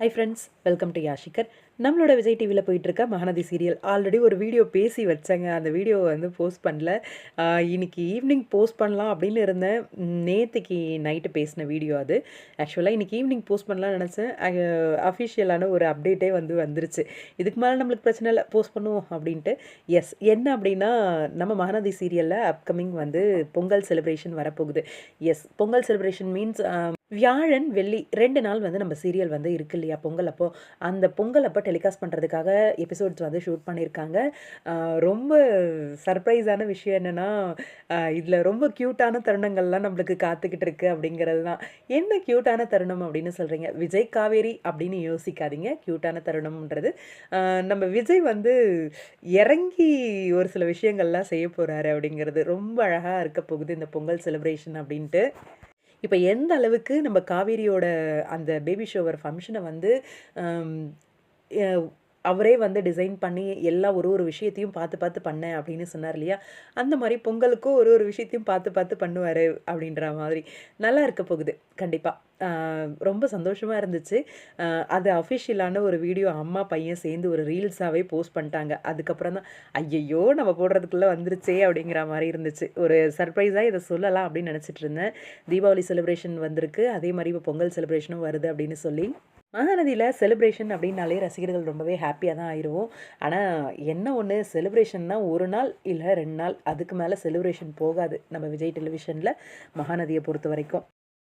High friends welcome to யாஷிகர் நம்மளோட விஜய் டிவியில் போயிட்டுருக்க மகநதி சீரியல் ஆல்ரெடி ஒரு வீடியோ பேசி வச்சேங்க. அந்த வீடியோவை வந்து போஸ்ட் பண்ணல. இன்னைக்கு ஈவினிங் போஸ்ட் பண்ணலாம் அப்படின்னு இருந்தேன். நேற்றுக்கு நைட்டு பேசின வீடியோ அது. ஆக்சுவலாக இன்றைக்கி ஈவினிங் போஸ்ட் பண்ணலாம்னு நினச்சேன். அஃபிஷியலான ஒரு அப்டேட்டே வந்து வந்துருச்சு. இதுக்கு மேலே நம்மளுக்கு பிரச்சனை இல்லை போஸ்ட் பண்ணுவோம் அப்படின்ட்டு. எஸ் என்ன அப்படின்னா நம்ம மகநதி சீரியலில் அப்கமிங் வந்து பொங்கல் செலிப்ரேஷன் வரப்போகுது. எஸ் பொங்கல் செலிப்ரேஷன் மீன்ஸ் வியாழன் வெள்ளி ரெண்டு நாள் வந்து நம்ம சீரியல் வந்து இருக்கு இல்லையா பொங்கல். அப்போ அந்த பொங்கல் அப்போ டெலிகாஸ்ட் பண்ணுறதுக்காக எபிசோட்ஸ் வந்து ஷூட் பண்ணியிருக்காங்க ரொம்ப சர்ப்ரைஸான விஷயம் என்னென்னா இதில் ரொம்ப க்யூட்டான தருணங்கள்லாம் நம்மளுக்கு காத்துக்கிட்டு இருக்கு அப்படிங்கிறது தான். என்ன க்யூட்டான தருணம் அப்படின்னு சொல்கிறீங்க விஜய் காவேரி அப்படின்னு யோசிக்காதீங்க. க்யூட்டான தருணம்ன்றது நம்ம விஜய் வந்து இறங்கி ஒரு சில விஷயங்கள்லாம் செய்ய போகிறாரு அப்படிங்கிறது ரொம்ப அழகாக இருக்க போகுது இந்த பொங்கல் செலிப்ரேஷன் அப்படின்ட்டு. இப்போ எந்த அளவுக்கு நம்ம காவேரியோட அந்த பேபி ஷோவர் ஃபங்க்ஷனை வந்து அவரே வந்து டிசைன் பண்ணி எல்லா ஒரு ஒரு விஷயத்தையும் பார்த்து பார்த்து பண்ணேன் அப்படின்னு சொன்னார் இல்லையா? அந்த மாதிரி பொங்கலுக்கும் ஒரு ஒரு விஷயத்தையும் பார்த்து பார்த்து பண்ணுவார் அப்படின்ற மாதிரி நல்லா இருக்க போகுது. கண்டிப்பாக ரொம்ப சந்தோஷமாக இருந்துச்சு. அது அஃபிஷியலான ஒரு வீடியோ அம்மா பையன் சேர்ந்து ஒரு ரீல்ஸாகவே போஸ்ட் பண்ணிட்டாங்க. அதுக்கப்புறம் தான் ஐயையோ நம்ம போடுறதுக்குள்ளே வந்துருச்சே அப்படிங்கிற மாதிரி இருந்துச்சு. ஒரு சர்ப்ரைஸாக இதை சொல்லலாம் அப்படின்னு நினச்சிட்டு இருந்தேன். தீபாவளி செலிப்ரேஷன் வந்திருக்கு. அதே மாதிரி இப்போ பொங்கல் செலிப்ரேஷனும் வருது அப்படின்னு சொல்லி. மகாநதியில் செலிப்ரேஷன் அப்படின்னாலே ரசிகர்கள் ரொம்பவே ஹாப்பியாக தான் ஆயிடுவோம் ஆனால் என்ன ஒன்று செலிப்ரேஷன்னா ஒரு நாள் இல்லை ரெண்டு நாள் அதுக்கு மேலே செலிப்ரேஷன் போகாது நம்ம விஜய் டெலிவிஷனில் மகாநதியை பொறுத்த வரைக்கும்